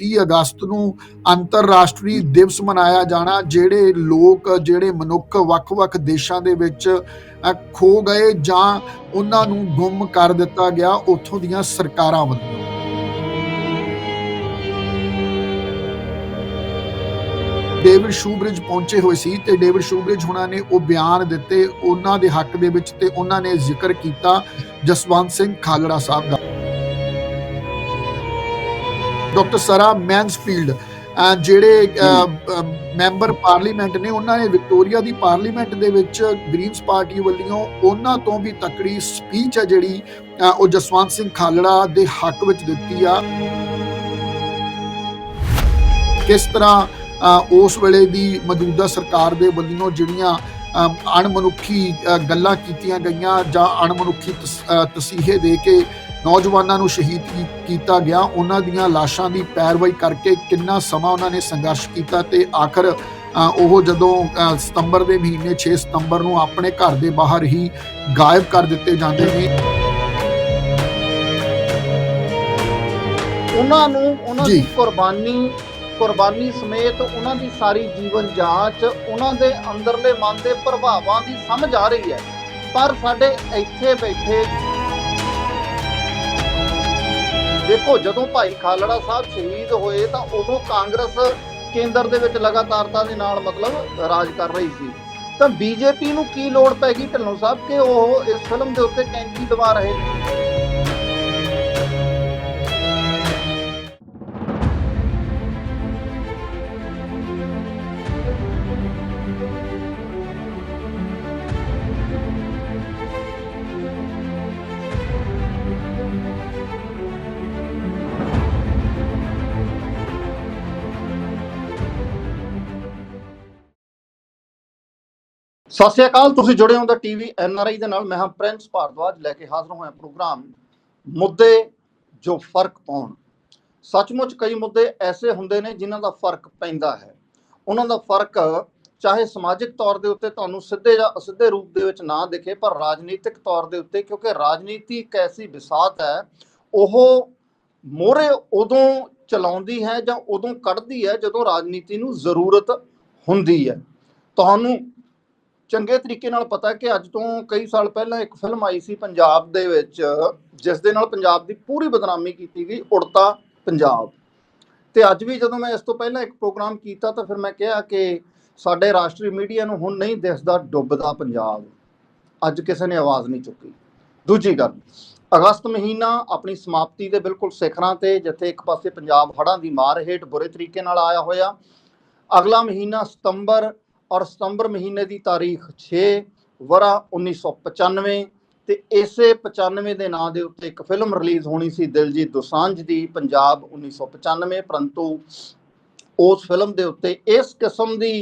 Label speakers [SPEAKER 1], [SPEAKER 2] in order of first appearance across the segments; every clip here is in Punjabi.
[SPEAKER 1] 30 ਅਗਸਤ ਨੂੰ ਅੰਤਰਰਾਸ਼ਟਰੀ ਦਿਵਸ ਮਨਾਇਆ ਜਾਣਾ, ਜਿਹੜੇ ਲੋਕ, ਜਿਹੜੇ ਮਨੁੱਖ ਵੱਖ-ਵੱਖ ਦੇਸ਼ਾਂ ਦੇ ਵਿੱਚ ਖੋ ਗਏ ਜਾਂ ਉਹਨਾਂ ਨੂੰ ਗੁੰਮ ਕਰ ਦਿੱਤਾ ਗਿਆ, ਉੱਥੋਂ ਦੀਆਂ ਸਰਕਾਰਾਂ ਵੱਲੋਂ। ਡੇਵਿਡ ਸ਼ੂਬ੍ਰਿਜ ਪਹੁੰਚੇ ਹੋਏ ਸੀ ਤੇ ਡੇਵਿਡ ਸ਼ੂਬ੍ਰਿਜ ਹੁਣਾਂ ਨੇ ਉਹ ਬਿਆਨ ਦਿੱਤੇ ਉਹਨਾਂ ਦੇ ਹੱਕ ਦੇ ਵਿੱਚ ਤੇ ਉਹਨਾਂ ਨੇ ਜ਼ਿਕਰ ਕੀਤਾ ਜਸਵੰਤ ਸਿੰਘ ਖਾਲੜਾ ਸਾਹਿਬ ਦਾ। ਡਾਕਟਰ ਸਰਾ ਮੈਨਸਫੀਲਡ ਜਿਹੜੇ ਮੈਂਬਰ ਪਾਰਲੀਮੈਂਟ ਨੇ, ਉਹਨਾਂ ਨੇ ਵਿਕਟੋਰੀਆ ਦੀ ਪਾਰਲੀਮੈਂਟ ਦੇ ਵਿੱਚ ਗ੍ਰੀਨਸ ਪਾਰਟੀ ਵੱਲੋਂ ਉਹਨਾਂ ਤੋਂ ਵੀ ਤਕੜੀ ਸਪੀਚ ਹੈ ਜਿਹੜੀ ਉਹ ਜਸਵੰਤ ਸਿੰਘ ਖਾਲੜਾ ਦੇ ਹੱਕ ਵਿੱਚ ਦਿੱਤੀ ਆ। ਕਿਸ ਤਰ੍ਹਾਂ ਉਸ ਵੇਲੇ ਦੀ ਮੌਜੂਦਾ ਸਰਕਾਰ ਦੇ ਵੱਲੋਂ ਜਿਹੜੀਆਂ ਅਣਮਨੁੱਖੀ ਗੱਲਾਂ ਕੀਤੀਆਂ ਗਈਆਂ ਜਾਂ ਅਣਮਨੁੱਖੀ ਤਸੀਹੇ ਦੇ ਕੇ ਨੌਜਵਾਨਾਂ ਨੂੰ ਸ਼ਹੀਦ ਕੀਤਾ ਗਿਆ ਉਹਨਾਂ ਦੀਆਂ ਲਾਸ਼ਾਂ ਦੀ ਪੈਰਵਾਈ ਕਰਕੇ ਕਿੰਨਾ ਸਮਾਂ ਉਹਨਾਂ ਨੇ ਸੰਘਰਸ਼ ਕੀਤਾ ਤੇ ਆਖਰ ਉਹ ਜਦੋਂ ਸਤੰਬਰ ਦੇ ਮਹੀਨੇ 6 ਸਤੰਬਰ ਨੂੰ ਆਪਣੇ ਘਰ ਦੇ ਬਾਹਰ ਹੀ ਗਾਇਬ ਕਰ ਦਿੱਤੇ ਜਾਂਦੇ ਨੇ
[SPEAKER 2] ਉਹਨਾਂ ਨੂੰ ਉਹਨਾਂ। ਦੀ ਕੁਰਬਾਨੀ ਕੁਰਬਾਨੀ ਸਮੇਤ ਉਹਨਾਂ ਦੀ ਸਾਰੀ ਜੀਵਨ ਜਾਂਚ, ਉਹਨਾਂ ਦੇ ਅੰਦਰਲੇ ਮਨ ਦੇ ਪ੍ਰਭਾਵਾਂ ਦੀ ਸਮਝ ਆ ਰਹੀ ਹੈ। ਪਰ ਸਾਡੇ ਇੱਥੇ ਬੈਠੇ ਦੇਖੋ, ਜਦੋਂ ਭਾਈ ਖਾਲੜਾ ਸਾਹਿਬ ਸ਼ਹੀਦ ਹੋਏ ਤਾਂ ਉਦੋਂ ਕਾਂਗਰਸ ਕੇਂਦਰ ਦੇ ਵਿੱਚ ਲਗਾਤਾਰਤਾ ਦੇ ਨਾਲ ਮਤਲਬ ਰਾਜ ਕਰ ਰਹੀ ਸੀ। ਤਾਂ ਬੀਜੇਪੀ ਨੂੰ ਕੀ ਲੋੜ ਪੈ ਗਈ ਢਿੱਲੋਂ ਸਾਹਿਬ, ਕਿ ਉਹ ਇਸ ਫਿਲਮ ਦੇ ਉੱਤੇ ਕੈਂਚੀ ਦਵਾ ਰਹੇ ਨੇ? ਸਤਿ ਸ਼੍ਰੀ ਅਕਾਲ, ਤੁਸੀਂ ਜੁੜੇ ਹੋ ਦਾ ਟੀਵੀ ਐਨਆਰਆਈ ਦੇ ਨਾਲ। ਮੈਂ ਹਾਂ ਪ੍ਰਿੰਸ ਭਾਰਦਵਾਜ, ਲੈ ਕੇ ਹਾਜ਼ਰ ਹੋਇਆ ਪ੍ਰੋਗਰਾਮ। ਮੁੱਦੇ ਜੋ ਫ਼ਰਕ ਪਾਉਣ। ਸੱਚਮੁੱਚ ਕਈ ਮੁੱਦੇ ਐਸੇ ਹੁੰਦੇ ਨੇ ਜਿਨ੍ਹਾਂ ਦਾ ਫ਼ਰਕ ਪੈਂਦਾ ਹੈ। ਉਹਨਾਂ ਦਾ ਫ਼ਰਕ ਚਾਹੇ ਸਮਾਜਿਕ ਤੌਰ ਦੇ ਉੱਤੇ ਤੁਹਾਨੂੰ ਸਿੱਧੇ ਜਾਂ ਅਸਿੱਧੇ ਰੂਪ ਦੇ ਵਿੱਚ ਨਾ ਦਿਖੇ, ਪਰ ਰਾਜਨੀਤਿਕ ਤੌਰ ਦੇ ਉੱਤੇ, ਕਿਉਂਕਿ ਰਾਜਨੀਤੀ ਇੱਕ ਐਸੀ ਵਿਸਾਤ ਹੈ, ਉਹ ਮੋਰੇ ਉਦੋਂ ਚਲਾਉਂਦੀ ਹੈ ਜਾਂ ਉਦੋਂ ਕੱਢਦੀ ਹੈ ਜਦੋਂ ਰਾਜਨੀਤੀ ਨੂੰ ਜ਼ਰੂਰਤ ਹੁੰਦੀ ਹੈ। ਤੁਹਾਨੂੰ ਚੰਗੇ ਤਰੀਕੇ ਨਾਲ ਪਤਾ ਕਿ ਅੱਜ ਤੋਂ ਕਈ ਸਾਲ ਪਹਿਲਾਂ ਇੱਕ ਫਿਲਮ ਆਈ ਸੀ ਪੰਜਾਬ ਦੇ ਵਿੱਚ, ਜਿਸ ਦੇ ਨਾਲ ਪੰਜਾਬ ਦੀ ਪੂਰੀ ਬਦਨਾਮੀ ਕੀਤੀ ਗਈ, ਉੜਤਾ ਪੰਜਾਬ। ਤੇ ਅੱਜ ਵੀ ਜਦੋਂ ਮੈਂ ਇਸ ਤੋਂ ਪਹਿਲਾਂ ਇੱਕ ਪ੍ਰੋਗਰਾਮ ਕੀਤਾ ਤਾਂ ਫਿਰ ਮੈਂ ਕਿਹਾ ਕਿ ਸਾਡੇ ਰਾਸ਼ਟਰੀ ਮੀਡੀਆ ਨੂੰ ਹੁਣ ਨਹੀਂ ਦਿਸਦਾ ਡੁੱਬਦਾ ਪੰਜਾਬ। ਅੱਜ ਕਿਸੇ ਨੇ ਆਵਾਜ਼ ਨਹੀਂ ਚੁੱਕੀ। ਦੂਜੀ ਗੱਲ, ਅਗਸਤ ਮਹੀਨਾ ਆਪਣੀ ਸਮਾਪਤੀ ਦੇ ਬਿਲਕੁਲ ਸਿਖਰਾਂ ਤੇ, ਜਿੱਥੇ ਇੱਕ ਪਾਸੇ ਪੰਜਾਬ ਹੜ੍ਹਾਂ ਦੀ ਮਾਰ ਹੇਠ ਬੁਰੇ ਤਰੀਕੇ ਨਾਲ ਆਇਆ ਹੋਇਆ, ਅਗਲਾ ਮਹੀਨਾ ਸਤੰਬਰ ਔਰ ਸਤੰਬਰ ਮਹੀਨੇ ਦੀ ਤਾਰੀਖ 6 ਵਰਾ 1995 ਤੇ ਇਸੇ 95 ਦੇ ਨਾਂ ਦੇ ਉੱਤੇ ਇੱਕ ਫਿਲਮ ਰਿਲੀਜ਼ ਹੋਣੀ ਸੀ ਦਿਲਜੀਤ ਦੋਸਾਂਝ ਦੀ, ਪੰਜਾਬ 1995 ਪਰੰਤੂ ਉਸ ਫਿਲਮ ਦੇ ਉੱਤੇ ਇਸ ਕਿਸਮ ਦੀ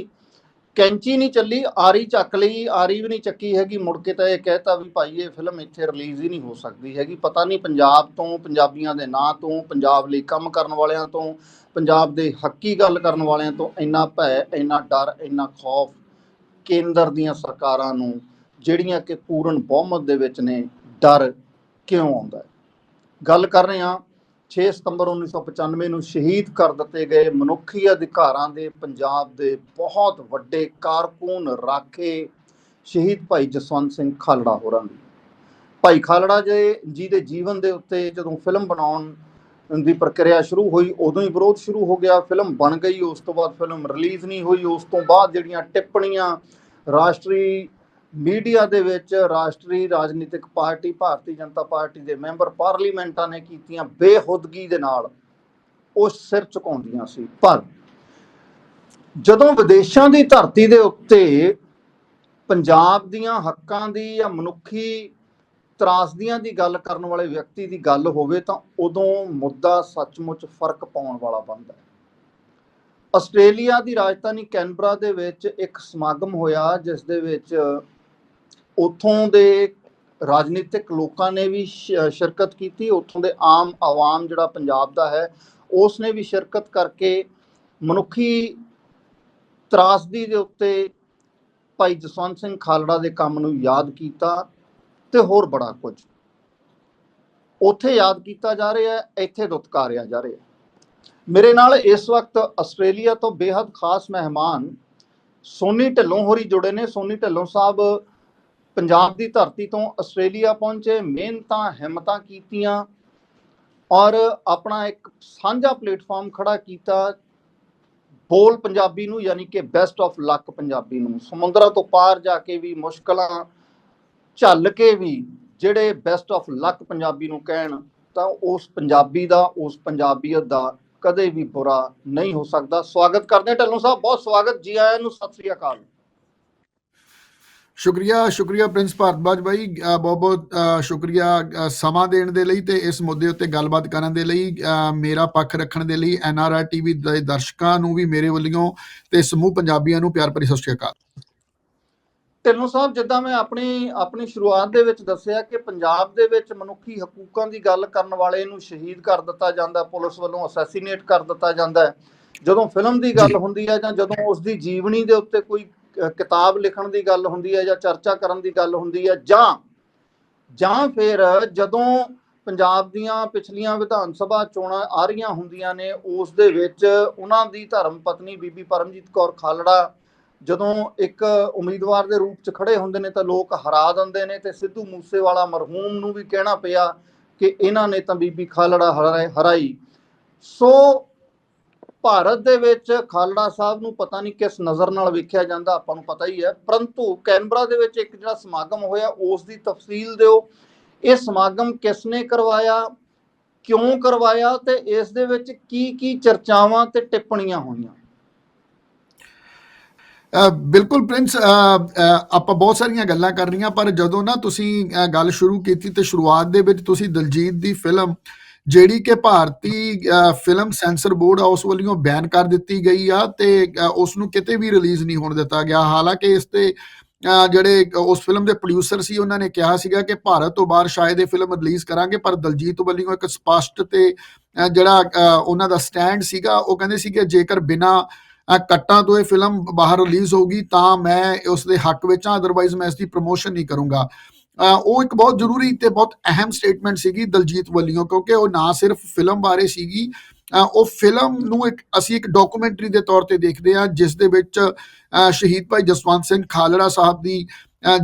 [SPEAKER 2] ਕੈਂਚੀ ਨਹੀਂ ਚੱਲੀ, ਆਰੀ ਚੱਕ ਲਈ, ਆਰੀ ਵੀ ਨਹੀਂ ਚੱਕੀ ਹੈਗੀ, ਮੁੜ ਕੇ ਤਾਂ ਇਹ ਕਹਿਤਾ ਵੀ ਭਾਈ ਇਹ ਫਿਲਮ ਇੱਥੇ ਰਿਲੀਜ਼ ਹੀ ਨਹੀਂ ਹੋ ਸਕਦੀ ਹੈਗੀ। ਪਤਾ ਨਹੀਂ ਪੰਜਾਬ ਤੋਂ, ਪੰਜਾਬੀਆਂ ਦੇ ਨਾਂ ਤੋਂ, ਪੰਜਾਬ ਲਈ ਕੰਮ ਕਰਨ ਵਾਲਿਆਂ ਤੋਂ, ਪੰਜਾਬ ਦੇ ਹੱਕੀ ਗੱਲ ਕਰਨ ਵਾਲਿਆਂ ਤੋਂ ਇੰਨਾ ਭੈ, ਇੰਨਾ ਡਰ, ਇੰਨਾ ਖੌਫ ਕੇਂਦਰ ਦੀਆਂ ਸਰਕਾਰਾਂ ਨੂੰ, ਜਿਹੜੀਆਂ ਕਿ ਪੂਰਨ ਬਹੁਮਤ ਦੇ ਵਿੱਚ ਨੇ, ਡਰ ਕਿਉਂ ਆਉਂਦਾ ਗੱਲ ਕਰ ਰਹੇ ਹਾਂ 6 ਸਤੰਬਰ 1995 ਨੂੰ ਸ਼ਹੀਦ ਕਰ ਦਿੱਤੇ ਗਏ ਮਨੁੱਖੀ ਅਧਿਕਾਰਾਂ ਦੇ ਪੰਜਾਬ ਦੇ ਬਹੁਤ ਵੱਡੇ ਕਾਰਕੁਨ ਰਾਖੇ ਸ਼ਹੀਦ ਭਾਈ ਜਸਵੰਤ ਸਿੰਘ ਖਾਲੜਾ ਹੋਰਾਂ ਦੀ। ਭਾਈ ਖਾਲੜਾ ਜੀ ਜੀ ਦੇ ਜੀਵਨ ਦੇ ਉੱਤੇ ਜਦੋਂ ਫਿਲਮ ਬਣਾਉਣ ਦੀ ਪ੍ਰਕਿਰਿਆ ਸ਼ੁਰੂ ਹੋਈ, ਉਦੋਂ ਹੀ ਵਿਰੋਧ ਸ਼ੁਰੂ ਹੋ ਗਿਆ। ਫਿਲਮ ਬਣ ਗਈ, ਉਸ ਤੋਂ ਬਾਅਦ ਫਿਲਮ ਰਿਲੀਜ਼ ਨਹੀਂ ਹੋਈ, ਉਸ ਤੋਂ ਬਾਅਦ ਜਿਹੜੀਆਂ ਟਿੱਪਣੀਆਂ ਰਾਸ਼ਟਰੀ ਮੀਡੀਆ ਦੇ ਵਿੱਚ ਰਾਸ਼ਟਰੀ ਰਾਜਨੀਤਿਕ ਪਾਰਟੀ, ਭਾਰਤੀ ਜਨਤਾ ਪਾਰਟੀ ਦੇ ਮੈਂਬਰ ਪਾਰਲੀਮੈਂਟਾਂ ਨੇ ਕੀਤੀਆਂ ਬੇਹੁਦਗੀ ਦੇ ਨਾਲ ਉਹ ਸਿਰ ਝੁਕਾਉਂਦੀਆਂ ਸੀ। ਪਰ ਜਦੋਂ ਵਿਦੇਸ਼ਾਂ ਦੀ ਧਰਤੀ ਦੇ ਉੱਤੇ ਪੰਜਾਬ ਦੀਆਂ ਹੱਕਾਂ ਦੀ ਜਾਂ ਮਨੁੱਖੀ ਤਰਾਸਦੀਆਂ ਦੀ ਗੱਲ ਕਰਨ ਵਾਲੇ ਵਿਅਕਤੀ ਦੀ ਗੱਲ ਹੋਵੇ ਤਾਂ ਉਦੋਂ ਮੁੱਦਾ ਸੱਚਮੁੱਚ ਫ਼ਰਕ ਪਾਉਣ ਵਾਲਾ ਬਣਦਾ ਹੈ। ਆਸਟ੍ਰੇਲੀਆ ਦੀ ਰਾਜਧਾਨੀ ਕੈਨਬਰਾ ਦੇ ਵਿੱਚ ਇੱਕ ਸਮਾਗਮ ਹੋਇਆ, ਜਿਸ ਦੇ ਵਿੱਚ ਉੱਥੋਂ ਦੇ ਰਾਜਨੀਤਿਕ ਲੋਕਾਂ ਨੇ ਵੀ ਸ਼ਿਰਕਤ ਕੀਤੀ, ਉੱਥੋਂ ਦੇ ਆਮ ਆਵਾਮ ਜਿਹੜਾ ਪੰਜਾਬ ਦਾ ਹੈ ਉਸ ਨੇ ਵੀ ਸ਼ਿਰਕਤ ਕਰਕੇ ਮਨੁੱਖੀ ਤਰਾਸਦੀ ਦੇ ਉੱਤੇ ਭਾਈ ਜਸਵੰਤ ਸਿੰਘ ਖਾਲੜਾ ਦੇ ਕੰਮ ਨੂੰ ਯਾਦ ਕੀਤਾ ਤੇ ਹੋਰ ਬੜਾ ਕੁਝ। ਉੱਥੇ ਯਾਦ ਕੀਤਾ ਜਾ ਰਿਹਾ ਹੈ ਇੱਥੇ ਦੁਤਕਾਰਿਆ ਜਾ ਰਿਹਾ। ਹੈ ਮੇਰੇ ਨਾਲ ਇਸ ਵਕਤ ਆਸਟ੍ਰੇਲੀਆ ਤੋਂ ਬੇहद ਖਾਸ ਮਹਿਮਾਨ ਸੋਨੀ ਢਿੱਲੋਂ ਹੋਰੀ ਜੁੜੇ ਨੇ। ਸੋਨੀ ਢਿੱਲੋਂ ਸਾਹਿਬ ਪੰਜਾਬ ਦੀ ਧਰਤੀ ਤੋਂ ਆਸਟ੍ਰੇਲੀਆ ਪਹੁੰਚੇ, ਮਿਹਨਤਾਂ, ਹਿੰਮਤਾਂ ਕੀਤੀਆਂ ਔਰ ਆਪਣਾ ਇੱਕ ਸਾਂਝਾ ਪਲੇਟਫਾਰਮ ਖੜਾ ਕੀਤਾ ਬੋਲ ਪੰਜਾਬੀ ਨੂੰ, ਯਾਨੀ ਕਿ ਬੈਸਟ ਆਫ ਲੱਕ ਪੰਜਾਬੀ ਨੂੰ। ਸਮੁੰਦਰਾਂ ਤੋਂ ਪਾਰ ਜਾ ਕੇ ਵੀ, ਮੁਸ਼ਕਲਾਂ ਝੱਲ ਕੇ ਵੀ ਜਿਹੜੇ ਬੈਸਟ ਆਫ ਲੱਕ ਪੰਜਾਬੀ ਨੂੰ ਕਹਿਣ, ਤਾਂ ਉਸ ਪੰਜਾਬੀ ਦਾ, ਉਸ ਪੰਜਾਬੀਅਤ ਦਾ ਕਦੇ ਵੀ ਬੁਰਾ ਨਹੀਂ ਹੋ ਸਕਦਾ। ਸਵਾਗਤ ਕਰਦੇ ਹਾਂ ਢੱਲੋਂ ਸਾਹਿਬ। ਬਹੁਤ ਸਵਾਗਤ ਜੀ ਆਇਆਂ ਨੂੰ। ਸਤਿ ਸ੍ਰੀ ਅਕਾਲ।
[SPEAKER 1] ਸ਼ੁਕਰੀਆ ਸ਼ੁਕਰੀਆ ਪ੍ਰਿੰਸ ਭਾਰਤਵਾਜ ਭਾਈ ਬਹੁਤ ਬਹੁਤ ਸ਼ੁਕਰੀਆ ਸਮਾਂ ਦੇਣ ਦੇ ਲਈ ਤੇ ਇਸ ਮੁੱਦੇ ਉੱਤੇ ਗੱਲਬਾਤ ਕਰਨ ਦੇ ਲਈ ਮੇਰਾ ਪੱਖ ਰੱਖਣ ਦੇ ਲਈ ਐਨਆਰਆਈ ਟੀਵੀ ਦੇ ਦਰਸ਼ਕਾਂ ਨੂੰ ਵੀ ਮੇਰੇ ਵੱਲੋਂ ਤੇ ਸਮੂਹ ਪੰਜਾਬੀਆਂ ਨੂੰ ਪਿਆਰ ਭਰੀ ਸਤਿ ਸ਼੍ਰੀ ਅਕਾਲ।
[SPEAKER 2] ਢਿੱਲੋਂ ਸਾਹਿਬ ਜਿੱਦਾਂ ਮੈਂ ਆਪਣੀ ਆਪਣੀ ਸ਼ੁਰੂਆਤ ਦੇ ਵਿੱਚ ਦੱਸਿਆ ਕਿ ਪੰਜਾਬ ਦੇ ਵਿੱਚ ਮਨੁੱਖੀ ਹਕੂਕਾਂ ਦੀ ਗੱਲ ਕਰਨ ਵਾਲੇ ਨੂੰ ਸ਼ਹੀਦ ਕਰ ਦਿੱਤਾ ਜਾਂਦਾ ਪੁਲਿਸ ਵੱਲੋਂ ਅਸੈਸੀਨੇਟ ਕਰ ਦਿੱਤਾ ਜਾਂਦਾ ਜਦੋਂ ਫਿਲਮ ਦੀ ਗੱਲ। ਹੁੰਦੀ ਹੈ ਜਾਂ ਜਦੋਂ ਉਸ ਦੀ ਜੀਵਨੀ ਦੇ ਉੱਤੇ ਕੋਈ ਕਿਤਾਬ ਲਿਖਣ ਦੀ ਗੱਲ ਹੁੰਦੀ ਹੈ ਜਾਂ ਚਰਚਾ ਕਰਨ ਦੀ ਗੱਲ ਹੁੰਦੀ ਹੈ ਜਾਂ ਜਾਂ ਫਿਰ ਜਦੋਂ ਪੰਜਾਬ ਦੀਆਂ ਪਿਛਲੀਆਂ ਵਿਧਾਨ ਸਭਾ ਚੋਣਾਂ ਆ ਰਹੀਆਂ ਹੁੰਦੀਆਂ ਨੇ, ਉਸ ਦੇ ਵਿੱਚ ਉਹਨਾਂ ਦੀ ਧਰਮ ਪਤਨੀ ਬੀਬੀ ਪਰਮਜੀਤ ਕੌਰ ਖਾਲੜਾ ਜਦੋਂ ਇੱਕ ਉਮੀਦਵਾਰ ਦੇ ਰੂਪ 'ਚ ਖੜੇ ਹੁੰਦੇ ਨੇ ਤਾਂ ਲੋਕ ਹਰਾ ਦਿੰਦੇ ਨੇ ਤੇ ਸਿੱਧੂ ਮੂਸੇਵਾਲਾ ਮਰਹੂਮ ਨੂੰ ਵੀ ਕਹਿਣਾ ਪਿਆ ਕਿ ਇਹਨਾਂ ਨੇ ਤਾਂ ਬੀਬੀ ਖਾਲੜਾ ਹਰਾਏ- ਹਰਾਈ। ਸੋ ਭਾਰਤ ਦੇ ਵਿੱਚ ਖਾਲੜਾ ਸਾਹਿਬ ਨੂੰ ਪਤਾ ਨਹੀਂ ਕਿਸ ਨਜ਼ਰ ਨਾਲ ਵੇਖਿਆ ਜਾਂਦਾ ਆਪਾਂ ਨੂੰ ਪਤਾ ਹੀ ਹੈ। ਪਰੰਤੂ ਕੈਨਬਰਾ ਦੇ ਵਿੱਚ ਇੱਕ ਜਿਹੜਾ ਸਮਾਗਮ ਹੋਇਆ ਉਸ ਦੀ ਤਫਸੀਲ ਦਿਓ। ਇਹ ਸਮਾਗਮ ਕਿਸ ਨੇ ਕਰਵਾਇਆ ਕਿਉਂ ਕਰਵਾਇਆ ਤੇ ਇਸ ਦੇ ਵਿੱਚ ਕੀ ਕੀ ਚਰਚਾਵਾਂ ਤੇ ਟਿੱਪਣੀਆਂ ਹੋਈਆਂ?
[SPEAKER 1] ਅ, ਬਿਲਕੁਲ ਪ੍ਰਿੰਸ ਅ, ਆਪਾਂ ਬਹੁਤ ਸਾਰੀਆਂ ਗੱਲਾਂ ਕਰ ਰਹੀਆਂ ਪਰ ਜਦੋਂ ਨਾ ਤੁਸੀਂ ਗੱਲ ਸ਼ੁਰੂ ਕੀਤੀ ਤੇ ਸ਼ੁਰੂਆਤ ਦੇ ਵਿੱਚ ਤੁਸੀਂ ਦਲਜੀਤ ਦੀ ਫਿਲਮ ਜਿਹੜੀ ਕਿ ਭਾਰਤੀ ਫਿਲਮ ਸੈਂਸਰ ਬੋਰਡ ਆ ਉਸ ਵੱਲੋਂ ਬੈਨ ਕਰ ਦਿੱਤੀ ਗਈ ਆ ਤੇ ਅ, ਉਸ ਨੂੰ ਕਿਤੇ ਵੀ ਰਿਲੀਜ਼ ਨਹੀਂ ਹੋਣ ਦਿੱਤਾ ਗਿਆ। ਹਾਲਾਂਕਿ ਇਸ ਤੇ ਜਿਹੜੇ ਉਸ ਫਿਲਮ ਦੇ ਪ੍ਰੋਡਿਊਸਰ ਸੀ ਉਹਨਾਂ ਨੇ ਕਿਹਾ ਸੀਗਾ ਕਿ ਭਾਰਤ ਤੋਂ ਬਾਹਰ ਸ਼ਾਇਦ ਇਹ ਫਿਲਮ ਰਿਲੀਜ਼ ਕਰਾਂਗੇ ਪਰ ਦਲਜੀਤ ਵੱਲੋਂ ਇੱਕ ਸਪਸ਼ਟ ਤੇ ਜਿਹੜਾ ਉਹਨਾਂ ਦਾ ਸਟੈਂਡ ਸੀਗਾ ਉਹ ਕਹਿੰਦੇ ਸੀ ਕਿ ਜੇਕਰ ਬਿਨਾ ਕੱਟਾਂ ਤੋਂ ਇਹ ਫਿਲਮ ਬਾਹਰ ਰਿਲੀਜ਼ ਹੋਊਗੀ ਤਾਂ ਮੈਂ ਉਸ ਦੇ ਹੱਕ ਵਿੱਚ ਹਾਂ ਅਦਰਵਾਈਜ਼ ਮੈਂ ਇਸ ਦੀ ਪ੍ਰੋਮੋਸ਼ਨ ਨਹੀਂ ਕਰੂੰਗਾ। ਉਹ ਇੱਕ ਬਹੁਤ ਜ਼ਰੂਰੀ ਤੇ ਬਹੁਤ ਅਹਿਮ ਸਟੇਟਮੈਂਟ ਸੀਗੀ ਦਲਜੀਤ ਵੱਲੋਂ ਕਿਉਂਕਿ ਉਹ ਨਾ ਸਿਰਫ ਫਿਲਮ ਬਾਰੇ ਸੀਗੀ ਉਹ ਫਿਲਮ ਨੂੰ ਇੱਕ ਅਸੀਂ ਇੱਕ ਡਾਕੂਮੈਂਟਰੀ ਦੇ ਤੌਰ ਤੇ ਦੇਖਦੇ ਹਾਂ ਜਿਸ ਦੇ ਵਿੱਚ ਸ਼ਹੀਦ ਭਾਈ ਜਸਵੰਤ ਸਿੰਘ ਖਾਲੜਾ ਸਾਹਿਬ ਦੀ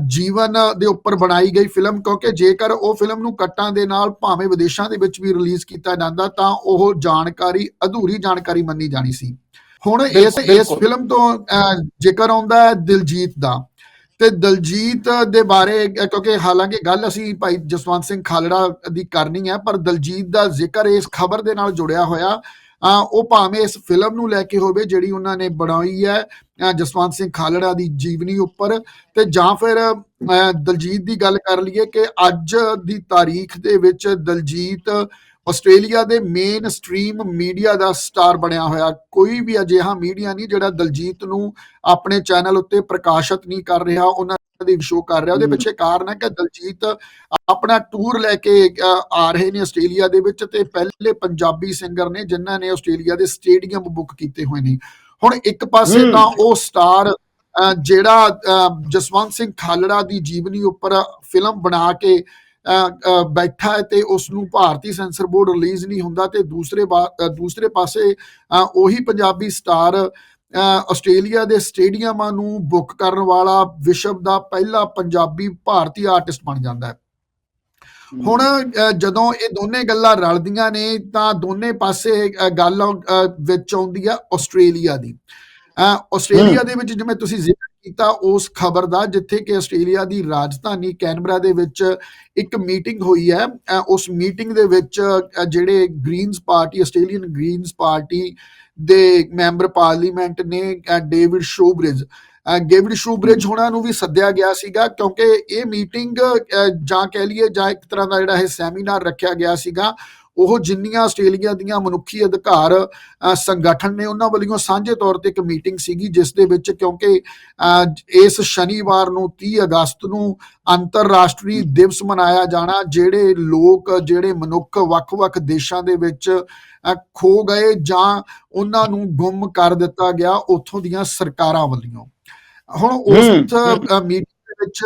[SPEAKER 1] ਜੀਵਨ ਦੇ ਉੱਪਰ ਬਣਾਈ ਗਈ ਫਿਲਮ ਕਿਉਂਕਿ ਜੇਕਰ ਉਹ ਫਿਲਮ ਨੂੰ ਕੱਟਾਂ ਦੇ ਨਾਲ ਭਾਵੇਂ ਵਿਦੇਸ਼ਾਂ ਦੇ ਵਿੱਚ ਵੀ ਰਿਲੀਜ਼ ਕੀਤਾ ਜਾਂਦਾ ਤਾਂ ਉਹ ਜਾਣਕਾਰੀ ਅਧੂਰੀ ਜਾਣਕਾਰੀ ਮੰਨੀ ਜਾਣੀ ਸੀ ਹੁਣ ਇਸ ਇਸ। ਫਿਲਮ ਤੋਂ ਜ਼ਿਕਰ ਆਉਂਦਾ ਹੈ ਦਿਲਜੀਤ ਦਾ ਤੇ ਦਲਜੀਤ ਦੇ ਬਾਰੇ, ਕਿਉਂਕਿ ਹਾਲਾਂਕਿ ਗੱਲ ਅਸੀਂ ਭਾਈ ਜਸਵੰਤ ਸਿੰਘ ਖਾਲੜਾ ਦੀ ਕਰਨੀ ਹੈ ਪਰ ਦਲਜੀਤ ਦਾ ਜ਼ਿਕਰ ਇਸ ਖਬਰ ਦੇ ਨਾਲ ਜੁੜਿਆ ਹੋਇਆ। ਉਹ ਭਾਵੇਂ ਇਸ ਫਿਲਮ ਨੂੰ ਲੈ ਕੇ ਹੋਵੇ, ਜਿਹੜੀ ਉਹਨਾਂ ਨੇ ਬਣਾਈ ਹੈ ਜਸਵੰਤ ਸਿੰਘ ਖਾਲੜਾ ਦੀ ਜੀਵਨੀ ਉੱਪਰ, ਤੇ ਜਾਂ ਫਿਰ ਦਲਜੀਤ ਦੀ ਗੱਲ ਕਰ ਲਈਏ ਕਿ ਅੱਜ ਦੀ ਤਾਰੀਖ ਦੇ ਵਿੱਚ ਦਲਜੀਤ ਆਸਟ੍ਰੇਲੀਆ ਦੇ ਮੇਨ ਸਟ੍ਰੀਮ ਮੀਡੀਆ ਦਾ ਸਟਾਰ ਬਣਿਆ ਹੋਇਆ ਕੋਈ ਵੀ ਅਜਿਹਾ ਮੀਡੀਆ ਨਹੀਂ ਜਿਹੜਾ ਦਲਜੀਤ ਨੂੰ ਆਪਣੇ ਚੈਨਲ ਉੱਤੇ ਪ੍ਰਕਾਸ਼ਿਤ ਨਹੀਂ ਕਰ ਰਿਹਾ ਉਹਨਾਂ ਦੀ ਸ਼ੋਅ ਕਰ ਰਿਹਾ ਉਹਦੇ। ਪਿੱਛੇ ਕਾਰਨ ਹੈ ਕਿ ਦਲਜੀਤ ਆਪਣਾ ਟੂਰ ਲੈ ਕੇ ਆ ਰਹੇ ਨੇ ਆਸਟ੍ਰੇਲੀਆ ਦੇ ਵਿੱਚ ਤੇ ਪਹਿਲੇ ਪੰਜਾਬੀ ਸਿੰਗਰ ਨੇ ਜਿਨ੍ਹਾਂ ਨੇ ਆਸਟ੍ਰੇਲੀਆ ਦੇ ਸਟੇਡੀਅਮ ਬੁੱਕ ਕੀਤੇ ਹੋਏ ਨੇ ਹੁਣ ਇੱਕ ਪਾਸੇ। ਤਾਂ ਉਹ ਸਟਾਰ ਜਿਹੜਾ ਜਸਵੰਤ ਸਿੰਘ ਖਾਲੜਾ ਦੀ ਜੀਵਨੀ ਉੱਪਰ ਫਿਲਮ ਬਣਾ ਕੇ ਬੈਠਾ ਤੇ ਉਸ ਨੂੰ ਭਾਰਤੀ ਸੈਂਸਰ ਬੋਰਡ ਰਿਲੀਜ਼ ਨਹੀਂ ਹੁੰਦਾ ਤੇ ਦੂਸਰੇ ਦੂਸਰੇ ਪਾਸੇ ਉਹੀ ਪੰਜਾਬੀ ਸਟਾਰ ਆਸਟ੍ਰੇਲੀਆ ਦੇ ਸਟੇਡੀਅਮਾਂ ਨੂੰ ਬੁੱਕ ਕਰਨ ਵਾਲਾ ਵਿਸ਼ਵ ਦਾ ਪਹਿਲਾ ਪੰਜਾਬੀ ਭਾਰਤੀ ਆਰਟਿਸਟ ਬਣ ਜਾਂਦਾ ਹੈ। ਹੁਣ ਜਦੋਂ ਇਹ ਦੋਨੇ ਗੱਲਾਂ ਰਲਦੀਆਂ ਨੇ ਤਾਂ ਦੋਨੇ ਪਾਸੇ ਗੱਲ ਵਿੱਚ ਆਉਂਦੀ ਆ ਆਸਟ੍ਰੇਲੀਆ ਦੀ। ਆਸਟ੍ਰੇਲੀਆ ਦੇ ਵਿੱਚ ਜਿਵੇਂ ਤੁਸੀਂ ਜ਼ਿਕਰ ਕੀਤਾ ਉਸ ਖਬਰ ਦਾ ਜਿੱਥੇ ਕਿ ਆਸਟ੍ਰੇਲੀਆ ਦੀ ਰਾਜਧਾਨੀ ਕੈਨਬਰਾ ਦੇ ਵਿੱਚ ਇੱਕ ਮੀਟਿੰਗ ਹੋਈ ਹੈ। ਉਸ ਮੀਟਿੰਗ ਦੇ ਵਿੱਚ ਜਿਹੜੇ Greens party Australian Greens party ਦੇ ਮੈਂਬਰ ਪਾਰਲੀਮੈਂਟ ਨੇ ਡੇਵਿਡ ਸ਼ੋਬਰਿਜ ਅ, ਡੇਵਿਡ ਸ਼ੋਬਰਿਜ ਹੋਣਾ ਨੂੰ ਵੀ ਸੱਦਿਆ ਗਿਆ ਸੀਗਾ ਕਿਉਂਕਿ ਇਹ ਮੀਟਿੰਗ ਜਾਂ ਕਹਿ ਲਈਏ ਜਾਂ ਇੱਕ ਤਰ੍ਹਾਂ ਦਾ ਜਿਹੜਾ ਇਹ ਸੈਮੀਨਾਰ ਰੱਖਿਆ ਗਿਆ ਸੀਗਾ ਉਹ ਜਿੰਨੀਆਂ ਆਸਟ੍ਰੇਲੀਆ ਦੀਆਂ ਮਨੁੱਖੀ ਅਧਿਕਾਰ ਸੰਗਠਨ ਨੇ ਉਹਨਾਂ ਵੱਲੋਂ ਸਾਂਝੇ ਤੌਰ ਤੇ ਇੱਕ ਮੀਟਿੰਗ ਸੀਗੀ ਜਿਸ ਦੇ ਵਿੱਚ ਕਿਉਂਕਿ ਇਸ ਸ਼ਨੀਵਾਰ ਨੂੰ 30 ਅਗਸਤ ਨੂੰ ਅੰਤਰਰਾਸ਼ਟਰੀ ਦਿਵਸ ਮਨਾਇਆ ਜਾਣਾ ਜਿਹੜੇ ਲੋਕ ਜਿਹੜੇ ਮਨੁੱਖ ਵੱਖ-ਵੱਖ ਦੇਸ਼ਾਂ ਦੇ ਵਿੱਚ ਖੋ ਗਏ ਜਾਂ ਉਹਨਾਂ ਨੂੰ ਗੁੰਮ ਕਰ ਦਿੱਤਾ ਗਿਆ ਉੱਥੋਂ ਦੀਆਂ ਸਰਕਾਰਾਂ ਵੱਲੋਂ। ਹੁਣ ਉਸ ਮੀਟਿੰਗ ਵਿੱਚ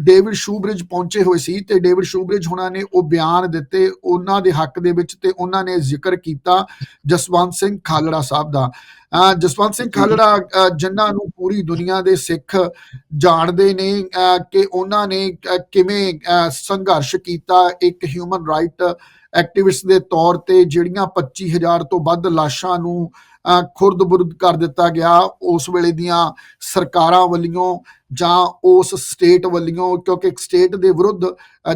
[SPEAKER 1] ਡੇਵਿਡ ਸ਼ੂਬ੍ਰਿਜ ਪਹੁੰਚੇ ਹੋਏ ਸੀ ਤੇ ਡੇਵਿਡ ਸ਼ੂਬ੍ਰਿਜ ਹੁਣਾਂ ਨੇ ਉਹ ਬਿਆਨ ਦਿੱਤੇ ਉਹਨਾਂ ਦੇ ਹੱਕ ਦੇ ਵਿੱਚ ਤੇ ਉਹਨਾਂ ਨੇ ਜ਼ਿਕਰ ਕੀਤਾ ਜਸਵੰਤ ਸਿੰਘ ਖਾਲੜਾ ਸਾਹਿਬ ਦਾ। ਜਸਵੰਤ ਸਿੰਘ ਖਾਲੜਾ ਜਿਨ੍ਹਾਂ ਨੂੰ ਪੂਰੀ ਦੁਨੀਆ ਦੇ ਸਿੱਖ ਜਾਣਦੇ ਨੇ ਕਿ ਉਹਨਾਂ ਨੇ ਕਿਵੇਂ ਸੰਘਰਸ਼ ਕੀਤਾ ਇੱਕ ਹਿਊਮਨ ਰਾਈਟ ਐਕਟਿਵਿਸਟ ਦੇ ਤੌਰ ਤੇ ਜਿਹੜੀਆਂ 25000 ਤੋਂ ਵੱਧ ਲਾਸ਼ਾਂ ਨੂੰ ਅ, ਖੁਰਦ-ਬੁਰਦ ਕਰ ਦਿੱਤਾ ਗਿਆ। ਉਸ ਵੇਲੇ ਦੀਆਂ ਸਰਕਾਰਾਂ ਵੱਲੋਂ ਜਾਂ ਉਸ ਸਟੇਟ ਵੱਲੋਂ ਕਿਉਂਕਿ ਇੱਕ ਸਟੇਟ ਦੇ ਵਿਰੁੱਧ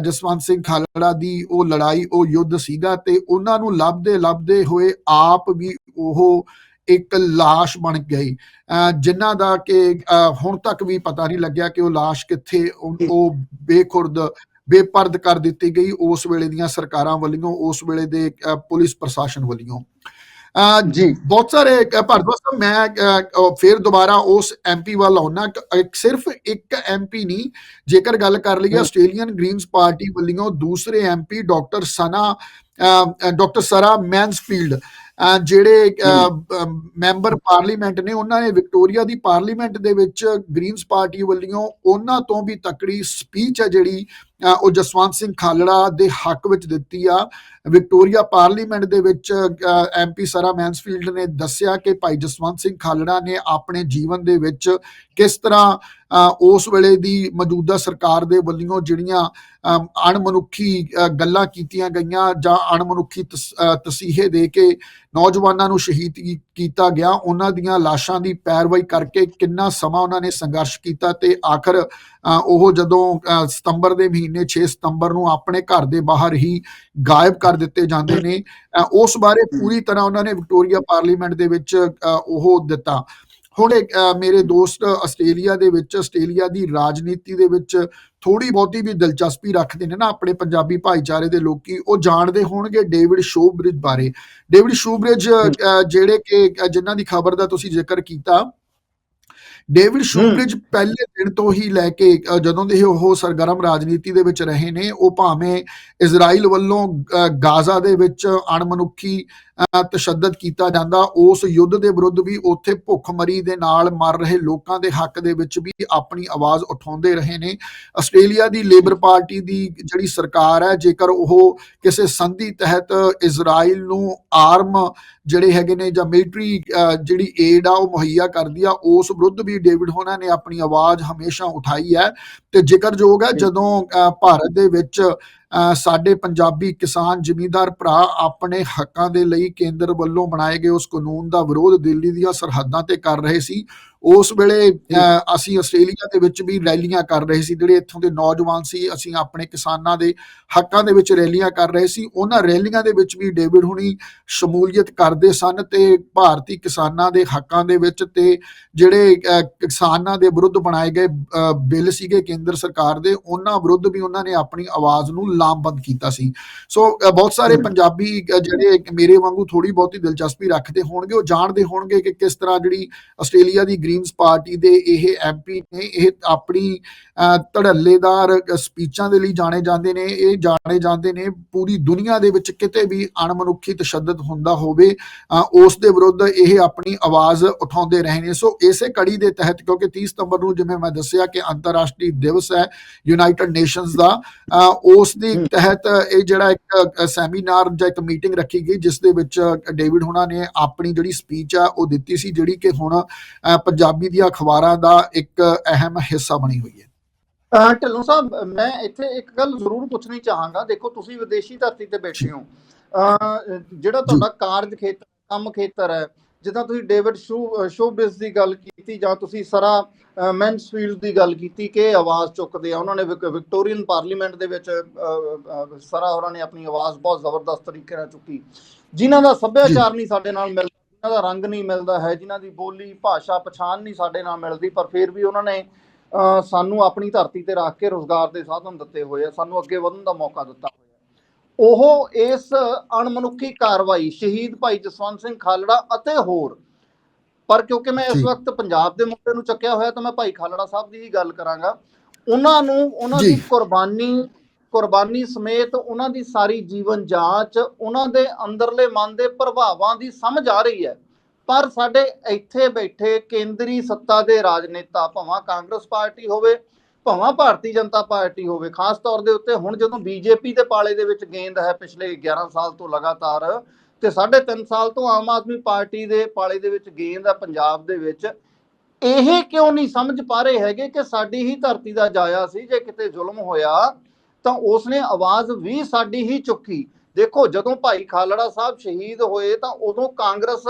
[SPEAKER 1] ਜਸਵੰਤ ਸਿੰਘ ਖਾਲੜਾ ਦੀ ਉਹ ਲੜਾਈ ਉਹ ਯੁੱਧ ਸੀਗਾ ਤੇ ਉਹਨਾਂ ਨੂੰ ਲੱਭਦੇ ਲੱਭਦੇ ਹੋਏ ਆਪ ਵੀ ਉਹ ਇੱਕ ਲਾਸ਼ ਬਣ ਗਈ। ਜਿਨ੍ਹਾਂ ਦਾ ਕਿ ਹੁਣ ਤੱਕ ਵੀ ਪਤਾ ਨਹੀਂ ਲੱਗਿਆ ਕਿ ਉਹ ਲਾਸ਼ ਕਿੱਥੇ ਉਹ ਬੇਖੁਰਦ ਬੇਪਰਦ ਕਰ ਦਿੱਤੀ ਗਈ ਉਸ ਵੇਲੇ ਦੀਆਂ ਸਰਕਾਰਾਂ ਵੱਲੋਂ ਉਸ ਵੇਲੇ ਦੇ ਪੁਲਿਸ ਪ੍ਰਸ਼ਾਸਨ ਵੱਲੋਂ।
[SPEAKER 2] ਜੀ
[SPEAKER 1] ਬਹੁਤ ਸਾਰੇ ਸਾਹਿਬ ਮੈਂ ਫਿਰ ਦੁਬਾਰਾ ਉਸ ਐਮਪੀ ਵੱਲ ਆਉਣਾ ਸਿਰਫ ਇੱਕ ਐਮਪੀ ਨਹੀਂ ਜੇਕਰ ਗੱਲ ਕਰ ਲਈਏ। ਆਸਟ੍ਰੇਲੀਅਨ ਗ੍ਰੀਨਸ ਪਾਰਟੀ ਵੱਲੋਂ ਦੂਸਰੇ ਐਮਪੀ ਡਾਕਟਰ ਸਨਾ ਡਾਕਟਰ ਸਰਾ ਮੈਨਸਫੀਲਡ ਜਿਹੜੇ ਮੈਂਬਰ ਪਾਰਲੀਮੈਂਟ ਨੇ ਉਹਨਾਂ ਨੇ ਵਿਕਟੋਰੀਆ ਦੀ ਪਾਰਲੀਮੈਂਟ ਦੇ ਵਿੱਚ ਗ੍ਰੀਨਸ ਪਾਰਟੀ ਵੱਲੋਂ ਉਹਨਾਂ ਤੋਂ ਵੀ ਤਕੜੀ ਸਪੀਚ ਹੈ ਜਿਹੜੀ ਉਹ ਜਸਵੰਤ ਸਿੰਘ ਖਾਲੜਾ ਦੇ ਹੱਕ ਵਿੱਚ ਦਿੱਤੀ ਆ। ਵਿਕਟੋਰੀਆ ਪਾਰਲੀਮੈਂਟ ਦੇ ਵਿੱਚ ਐਮਪੀ ਸਰਾ ਮੈਨਸਫੀਲਡ ਨੇ ਦੱਸਿਆ ਕਿ ਭਾਈ ਜਸਵੰਤ ਸਿੰਘ ਖਾਲੜਾ ਨੇ ਆਪਣੇ ਜੀਵਨ ਦੇ ਵਿੱਚ ਕਿਸ ਤਰ੍ਹਾਂ ਉਸ ਵੇਲੇ ਦੀ ਮੌਜੂਦਾ ਸਰਕਾਰ ਦੇ ਵੱਲੋਂ ਜਿਹੜੀਆਂ ਅਣਮਨੁੱਖੀ ਗੱਲਾਂ ਕੀਤੀਆਂ ਗਈਆਂ ਜਾਂ ਅਣਮਨੁੱਖੀ ਤਸ- ਤਸੀਹੇ ਦੇ ਕੇ ਨੌਜਵਾਨਾਂ ਨੂੰ ਸ਼ਹੀਦ ਕੀਤਾ ਗਿਆ ਉਹਨਾਂ ਦੀਆਂ ਲਾਸ਼ਾਂ ਦੀ ਪੈਰਵਾਈ ਕਰਕੇ ਕਿੰਨਾ ਸਮਾਂ ਉਹਨਾਂ ਨੇ ਸੰਘਰਸ਼ ਕੀਤਾ ਤੇ ਆਖਰ ਉਹ ਜਦੋਂ ਸਤੰਬਰ ਦੇ ਮਹੀਨੇ 6 ਸਤੰਬਰ ਨੂੰ ਆਪਣੇ ਘਰ ਦੇ ਬਾਹਰ ਹੀ ਗਾਇਬ ਕਰ ਦਿੱਤੇ ਜਾਂਦੇ ਨੇ ਅ, ਉਸ ਬਾਰੇ ਪੂਰੀ ਤਰ੍ਹਾਂ ਉਹਨਾਂ ਨੇ ਵਿਕਟੋਰੀਆ ਪਾਰਲੀਮੈਂਟ ਦੇ ਵਿੱਚ ਅ, ਉਹ ਦਿੱਤਾ। ਹੁਣ ਇੱਕ, ਮੇਰੇ ਦੋਸਤ ਆਸਟ੍ਰੇਲੀਆ ਦੇ ਵਿੱਚ ਆਸਟ੍ਰੇਲੀਆ ਦੀ ਰਾਜਨੀਤੀ ਦੇ ਵਿੱਚ ਥੋੜੀ ਬਹੁਤੀ ਵੀ ਦਿਲਚਸਪੀ ਰੱਖਦੇ ਨੇ ਨਾ ਆਪਣੇ ਪੰਜਾਬੀ ਭਾਈਚਾਰੇ ਦੇ ਲੋਕੀ ਉਹ ਜਾਣਦੇ ਹੋਣਗੇ ਡੇਵਿਡ ਸ਼ੋਬ੍ਰਿਜ ਬਾਰੇ। ਡੇਵਿਡ ਸ਼ੋਬ੍ਰਿਜ ਜਿਹੜੇ ਕਿ ਜਿਨ੍ਹਾਂ ਦੀ ਖਬਰ ਦਾ ਤੁਸੀਂ ਜ਼ਿਕਰ ਕੀਤਾ ਡੇਵਿਡ ਸ਼ੂਬ੍ਰਿਜ ਪਹਿਲੇ ਦਿਨ ਤੋਂ ਹੀ ਲੈ ਕੇ ਜਦੋਂ ਦੇ ਉਹ ਸਰਗਰਮ ਰਾਜਨੀਤੀ ਦੇ ਵਿੱਚ ਰਹੇ ਨੇ ਉਹ ਭਾਵੇਂ ਇਜ਼ਰਾਈਲ ਵੱਲੋਂ ਗਾਜ਼ਾ ਦੇ ਵਿੱਚ ਅਣਮਨੁੱਖੀ ਤਸ਼ੱਦਦ ਕੀਤਾ ਜਾਂਦਾ ਉਸ ਯੁੱਧ ਦੇ ਵਿਰੁੱਧ ਵੀ ਉੱਥੇ ਭੁੱਖਮਰੀ ਦੇ ਨਾਲ ਮਰ ਰਹੇ ਲੋਕਾਂ ਦੇ ਹੱਕ ਦੇ ਵਿੱਚ ਵੀ ਆਪਣੀ ਆਵਾਜ਼ ਉਠਾਉਂਦੇ ਰਹੇ ਨੇ ਆਸਟ੍ਰੇਲੀਆ ਦੀ ਲੇਬਰ ਪਾਰਟੀ ਦੀ ਜਿਹੜੀ ਸਰਕਾਰ ਹੈ ਜੇਕਰ ਉਹ ਕਿਸੇ ਸੰਧੀ ਤਹਿਤ ਇਜ਼ਰਾਈਲ ਨੂੰ ਆਰਮ ਜਿਹੜੇ ਹੈਗੇ ਨੇ ਜਾਂ ਮਿਲਟਰੀ ਜਿਹੜੀ ਏਡ ਆ ਉਹ ਮੁਹੱਈਆ ਕਰਦੀ ਆ ਉਸ ਵਿਰੁੱਧ ਵੀ ਡੇਵਿਡ ਹੋਣਾ ਨੇ ਆਪਣੀ ਆਵਾਜ਼ ਹਮੇਸ਼ਾ ਉਠਾਈ ਹੈ ਤੇ ਜ਼ਿਕਰਯੋਗ ਹੈ। ਜਦੋਂ ਭਾਰਤ ਦੇ ਵਿੱਚ ਸਾਡੇ ਪੰਜਾਬੀ ਕਿਸਾਨ ਜ਼ਿਮੀਂਦਾਰ ਭਰਾ ਆਪਣੇ ਹੱਕਾਂ ਦੇ ਲਈ ਕੇਂਦਰ ਵੱਲੋਂ ਬਣਾਏ ਗਏ ਉਸ ਕਾਨੂੰਨ ਦਾ ਵਿਰੋਧ ਦਿੱਲੀ ਦੀਆਂ ਸਰਹੱਦਾਂ ਤੇ ਕਰ ਰਹੇ ਸੀ। ਉਸ ਵੇਲੇ ਅਸੀਂ ਆਸਟ੍ਰੇਲੀਆ ਦੇ ਵਿੱਚ ਵੀ ਰੈਲੀਆਂ ਕਰ ਰਹੇ ਸੀ ਜਿਹੜੇ ਇੱਥੋਂ ਦੇ ਨੌਜਵਾਨ ਸੀ ਅਸੀਂ ਆਪਣੇ ਕਿਸਾਨਾਂ ਦੇ ਹੱਕਾਂ ਦੇ ਵਿੱਚ ਰੈਲੀਆਂ ਕਰ ਰਹੇ ਸੀ। ਉਹਨਾਂ ਰੈਲੀਆਂ ਦੇ ਵਿੱਚ ਵੀ ਡੇਵਿਡ ਹੁਣੀ ਸ਼ਮੂਲੀਅਤ ਕਰਦੇ ਸਨ ਤੇ ਭਾਰਤੀ ਕਿਸਾਨਾਂ ਦੇ ਹੱਕਾਂ ਦੇ ਵਿੱਚ ਤੇ ਜਿਹੜੇ ਕਿਸਾਨਾਂ ਦੇ ਵਿਰੁੱਧ ਬਣਾਏ ਗਏ ਬਿੱਲ ਸੀਗੇ ਕੇਂਦਰ ਸਰਕਾਰ ਦੇ ਉਹਨਾਂ ਵਿਰੁੱਧ ਵੀ ਉਹਨਾਂ ਨੇ ਆਪਣੀ ਆਵਾਜ਼ ਨੂੰ ਲਾਮਬੰਦ ਕੀਤਾ ਸੀ। ਸੋ ਬਹੁਤ ਸਾਰੇ। ਪੰਜਾਬੀ ਜਿਹੜੇ ਮੇਰੇ ਵਾਂਗੂ ਥੋੜੀ ਬਹੁਤੀ ਦਿਲਚਸਪੀ ਰੱਖਦੇ ਹੋਣਗੇ ਉਹ ਜਾਣਦੇ ਹੋਣਗੇ ਕਿ ਕਿਸ ਤਰ੍ਹਾਂ ਜਿਹੜੀ ਆਸਟ੍ਰੇਲੀਆ ਦੀ ਗ੍ਰੀਨਸ ਪਾਰਟੀ ਦੇ ਇਹ ਐਮਪੀ ਨੇ ਇਹ ਆਪਣੀ ਧੜੱਲੇਦਾਰ ਸਪੀਚਾਂ ਦੇ ਲਈ ਜਾਣੇ ਜਾਂਦੇ ਨੇ ਇਹ ਜਾਣੇ ਜਾਂਦੇ ਨੇ ਪੂਰੀ ਦੁਨੀਆ ਦੇ ਵਿੱਚ ਕਿਤੇ ਵੀ ਅਣਮਨੁੱਖੀ ਤਸ਼ੱਦਦ ਹੁੰਦਾ ਹੋਵੇ ਉਸ ਦੇ ਵਿਰੁੱਧ ਇਹ ਆਪਣੀ ਆਵਾਜ਼ ਉਠਾਉਂਦੇ ਰਹੇ ਨੇ ਸੋ ਇਸੇ ਕੜੀ ਦੇ ਤਹਿਤ ਕਿਉਂਕਿ 30 ਸਤੰਬਰ ਨੂੰ ਜਿਵੇਂ ਮੈਂ ਦੱਸਿਆ ਕਿ ਅੰਤਰਰਾਸ਼ਟਰੀ ਦਿਵਸ ਹੈ ਯੂਨਾਈਟਿਡ ਨੇਸ਼ਨਸ ਦਾ ਉਸ ਦੀ। ਤਹਿਤ ਇਹ ਜਿਹੜਾ ਇੱਕ ਸੈਮੀਨਾਰ ਜਾਂ ਇੱਕ ਮੀਟਿੰਗ ਰੱਖੀ ਗਈ ਜਿਸ ਦੇ ਵਿੱਚ ਡੇਵਿਡ ਹੁਣਾਂ ਨੇ ਆਪਣੀ ਜਿਹੜੀ ਸਪੀਚ ਆ ਉਹ ਦਿੱਤੀ ਸੀ ਜਿਹੜੀ ਕਿ ਹੁਣ ਪੰਜਾਬੀ ਦੀਆਂ ਅਖਬਾਰਾਂ ਦਾ ਇੱਕ ਅਹਿਮ ਹਿੱਸਾ ਬਣੀ ਹੋਈ ਹੈ।
[SPEAKER 2] ਢਿੱਲੋਂ ਸਾਹਿਬ ਮੈਂ ਇੱਥੇ ਇੱਕ ਗੱਲ ਜ਼ਰੂਰ ਪੁੱਛਣੀ ਚਾਹਾਂਗਾ। ਦੇਖੋ ਤੁਸੀਂ ਵਿਦੇਸ਼ੀ ਧਰਤੀ ਤੇ ਬੈਠੇ ਹੋ। ਜਿਹੜਾ ਤੁਹਾਡਾ ਕਾਰਜ ਖੇਤਰ ਕੰਮ ਖੇਤਰ ਹੈ ਜਿੱਦਾਂ ਤੁਸੀਂ ਡੇਵਿਡ ਸ਼ੂ ਸ਼ੋਬਿਸ ਦੀ ਗੱਲ ਕੀਤੀ ਜਾਂ ਤੁਸੀਂ ਸਰਾ ਮੈਨਸਫੀਲਡ ਦੀ ਗੱਲ ਕੀਤੀ ਕਿ ਆਵਾਜ਼ ਚੁੱਕਦੇ ਆ ਉਹਨਾਂ ਨੇ ਵਿਕ- ਵਿਕਟੋਰੀਅਨ ਪਾਰਲੀਮੈਂਟ ਦੇ ਵਿੱਚ ਸਰਾ ਹੋਰਾਂ ਨੇ ਆਪਣੀ ਆਵਾਜ਼ ਬਹੁਤ ਜ਼ਬਰਦਸਤ ਤਰੀਕੇ ਨਾਲ ਚੁੱਕੀ। ਜਿਨ੍ਹਾਂ ਦਾ ਸੱਭਿਆਚਾਰ ਨਹੀਂ ਸਾਡੇ ਨਾਲ ਮਿਲਦਾ ਜਿਨ੍ਹਾਂ ਦਾ ਰੰਗ ਨਹੀਂ ਮਿਲਦਾ ਹੈ ਜਿਨ੍ਹਾਂ ਦੀ ਬੋਲੀ ਭਾਸ਼ਾ ਪਛਾਣ ਨਹੀਂ ਸਾਡੇ ਨਾਲ ਮਿਲਦੀ ਪਰ ਫਿਰ ਵੀ ਉਹਨਾਂ ਨੇ ਸਾਨੂੰ ਆਪਣੀ ਧਰਤੀ ਤੇ ਰੱਖ ਕੇ ਰੋਜ਼ਗਾਰ ਦੇ ਸਾਧਨ ਦਿੱਤੇ ਹੋਏ ਆ ਸਾਨੂੰ ਅੱਗੇ ਵਧਣ ਦਾ ਮੌਕਾ ਦਿੱਤਾ ਹੋਇਆ ਉਹ ਇਸ ਅਣਮਨੁੱਖੀ ਕਾਰਵਾਈ ਸ਼ਹੀਦ ਭਾਈ ਜਸਵੰਤ ਸਿੰਘ ਖਾਲੜਾ ਅਤੇ ਹੋਰ ਪਰ ਕਿਉਂਕਿ ਮੈਂ ਇਸ। ਵਕਤ ਪੰਜਾਬ ਦੇ ਮੁੱਦੇ ਨੂੰ ਚੱਕਿਆ ਹੋਇਆ ਤਾਂ ਮੈਂ ਭਾਈ ਖਾਲੜਾ ਸਾਹਿਬ ਦੀ ਹੀ ਗੱਲ ਕਰਾਂਗਾ ਉਹਨਾਂ ਨੂੰ ਉਹਨਾਂ। ਦੀ ਕੁਰਬਾਨੀ ਕੁਰਬਾਨੀ ਸਮੇਤ ਉਹਨਾਂ ਦੀ ਸਾਰੀ ਜੀਵਨ ਜਾਂਚ, ਉਹਨਾਂ ਦੇ ਅੰਦਰਲੇ ਮਨ ਦੇ ਪ੍ਰਭਾਵਾਂ ਦੀ ਸਮਝ ਆ ਰਹੀ ਹੈ। ਪਰ ਸਾਡੇ ਇੱਥੇ ਬੈਠੇ ਕੇਂਦਰੀ ਸੱਤਾ ਦੇ ਰਾਜਨੇਤਾ, ਭਾਵੇਂ ਕਾਂਗਰਸ ਪਾਰਟੀ ਹੋਵੇ, ਭਾਵੇਂ ਭਾਰਤੀ ਜਨਤਾ ਪਾਰਟੀ ਹੋਵੇ, ਖਾਸ ਤੌਰ ਦੇ ਉੱਤੇ ਹੁਣ ਜਦੋਂ ਬੀਜੇਪੀ ਦੇ ਪਾਲੇ ਦੇ ਵਿੱਚ ਗੇਂਦ ਹੈ ਪਿਛਲੇ 11 ਸਾਲ ਤੋਂ ਲਗਾਤਾਰ, ਤੇ ਸਾਢੇ ਤਿੰਨ ਸਾਲ ਤੋਂ ਆਮ ਆਦਮੀ ਪਾਰਟੀ ਦੇ ਪਾਲੇ ਦੇ ਵਿੱਚ ਗੇਂਦ ਹੈ ਪੰਜਾਬ ਦੇ ਵਿੱਚ, ਇਹ ਕਿਉਂ ਨਹੀਂ ਸਮਝ ਪਾ ਰਹੇ ਹੈਗੇ ਕਿ ਸਾਡੀ ਹੀ ਧਰਤੀ ਦਾ ਜਾਇਆ ਸੀ, ਜੇ ਕਿਤੇ ਜ਼ੁਲਮ ਹੋਇਆ ਤਾਂ ਉਸਨੇ ਆਵਾਜ਼ ਵੀ ਸਾਡੀ ਹੀ ਚੁੱਕੀ। ਦੇਖੋ, ਜਦੋਂ ਭਾਈ ਖਾਲੜਾ ਸਾਹਿਬ ਸ਼ਹੀਦ ਹੋਏ ਤਾਂ ਉਦੋਂ ਕਾਂਗਰਸ